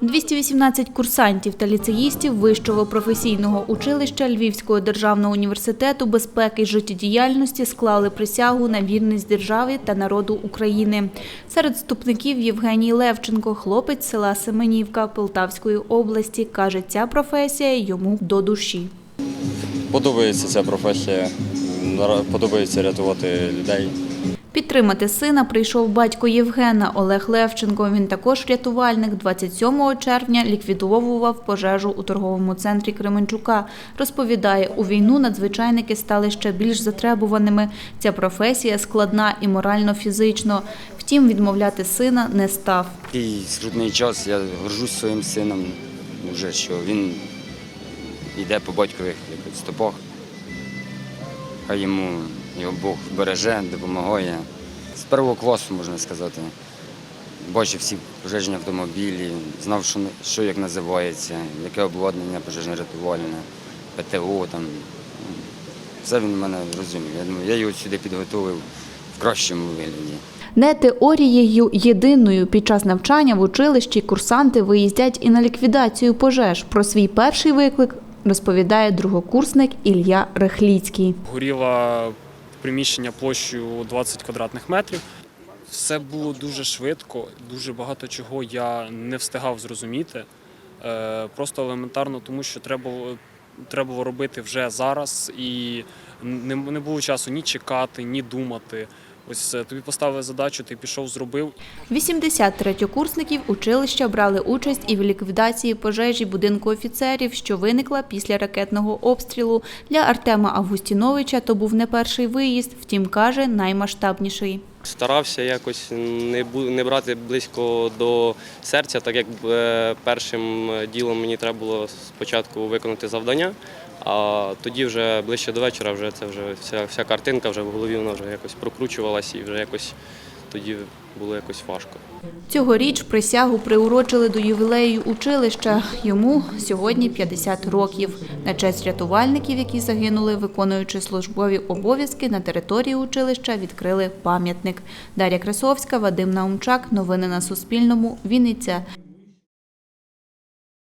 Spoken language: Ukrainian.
218 курсантів та ліцеїстів Вищого професійного училища Львівського державного університету безпеки і життєдіяльності склали присягу на вірність державі та народу України. Серед вступників Євгеній Левченко, хлопець села Семенівка Полтавської області, каже, ця професія йому до душі. Подобається ця професія, подобається рятувати людей. Підтримати сина прийшов батько Євгена Олег Левченко. Він також рятувальник. 27 червня ліквідовував пожежу у торговому центрі Кременчука. Розповідає, у війну надзвичайники стали ще більш затребуваними. Ця професія складна і морально-фізично. Втім, відмовляти сина не став. Такий скрутний час, я горжусь своїм сином, вже що він йде по батькових стопах. Хай йому його Бог береже, допомагає. Першого класу, можна сказати. Бачив всі пожежні автомобілі, знав, що, що як називається, яке обладнання пожежно-рятувальне, ПТО. Там. Все він мене розумів. Я, думаю, я його сюди підготовив в кращому вигляді. Не теорією єдиною під час навчання в училищі курсанти виїздять і на ліквідацію пожеж. Про свій перший виклик розповідає другокурсник Ілля Рехліцький. горіло приміщення площею 20 квадратних метрів. Все було дуже швидко, дуже багато чого я не встигав зрозуміти. Е, Просто елементарно, тому що треба, треба було робити вже зараз, і не було часу ні чекати, ні думати. Ось е, тобі поставили задачу, ти пішов, зробив, 80 третьокурсників училища брали участь і в ліквідації пожежі будинку офіцерів, що виникла після ракетного обстрілу. Для Артема Августіновича то був не перший виїзд, втім каже, наймасштабніший. Старався якось не не брати близько до серця, так як е, першим ділом мені треба було спочатку виконати завдання, а тоді вже ближче до вечора вже це вже вся, вся картинка вже в голові вона вже якось прокручувалася і вже якось тоді було якось важко. Цьогоріч присягу приурочили до ювілею училища. Йому сьогодні 50 років. На честь рятувальників, які загинули, виконуючи службові обов'язки, на території училища відкрили пам'ятник. Дар'я Красовська, Вадим Наумчак. Новини на Суспільному. Вінниця.